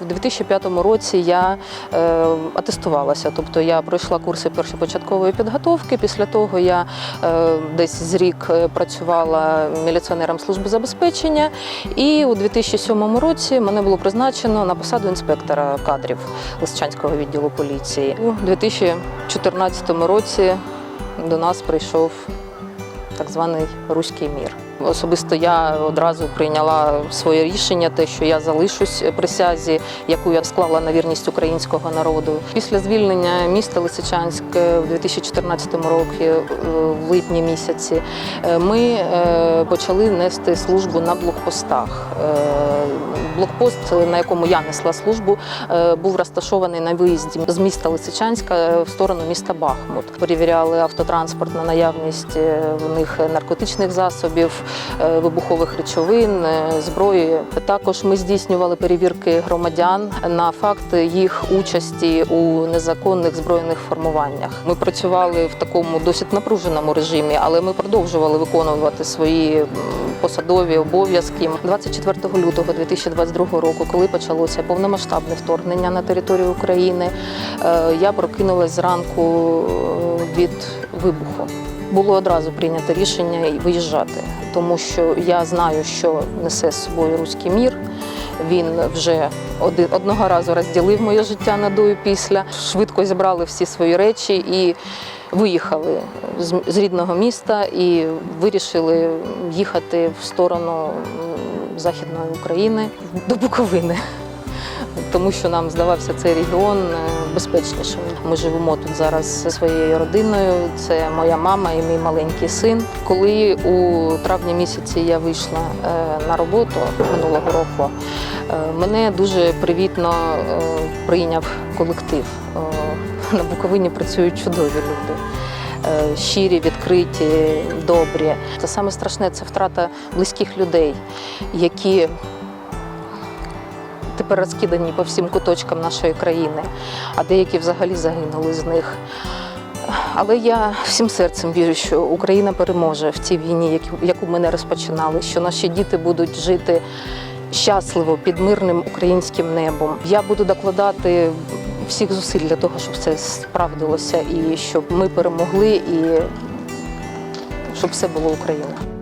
В 2005 році я е, атестувалася, тобто я пройшла курси першопочаткової підготовки. Після того я е, десь з рік е, працювала міліціонером служби забезпечення, і у 2007 році мене було призначено на посаду інспектора кадрів Лисичанського відділу поліції. У 2014 році до нас прийшов так званий руський мір. Особисто я одразу прийняла своє рішення, те, що я залишусь присязі, яку я склала на вірність українського народу. Після звільнення міста Лисичанськ в 2014 році, е, в липні місяці, е, ми е, почали нести службу на блокпостах. Е, Блокпост, на якому я несла службу, е, був розташований на виїзді з міста Лисичанська е, в сторону міста Бахмут. Перевіряли автотранспорт на наявність е, в них наркотичних засобів, е, вибухових речовин, е, зброї. Також ми здійснювали перевірки громадян на факт їх участі у незаконних збройних формуваннях. Ми працювали в такому досить напруженому режимі, але ми продовжували виконувати свої посадові обов'язки. 24 лютого 2022 року, коли почалося повномасштабне вторгнення на територію України, е, я прокинулась зранку е, від вибуху. Було одразу прийнято рішення виїжджати, тому що я знаю, що несе з собою руський мір. Він вже один одного разу розділив моє життя на до і після. Швидко зібрали всі свої речі і виїхали з, рідного міста і вирішили їхати в сторону Західної України до Буковини. Тому що нам здавався цей регіон е, безпечнішим. Ми живемо тут зараз зі своєю родиною. Це моя мама і мій маленький син. Коли у травні місяці я вийшла е, на роботу минулого року, е, мене дуже привітно прийняв колектив. На Буковині працюють чудові люди. Щирі, відкриті, добрі. Це саме страшне це втрата близьких людей, які тепер розкидані по всім куточкам нашої країни, а деякі взагалі загинули з них. Але я всім серцем вірю, що Україна переможе в цій війні, яку- ми не розпочинали, що наші діти будуть жити щасливо під мирним українським небом. Я буду докладати всіх зусиль для того, щоб це справдилося, і щоб ми перемогли, і щоб все було Україна.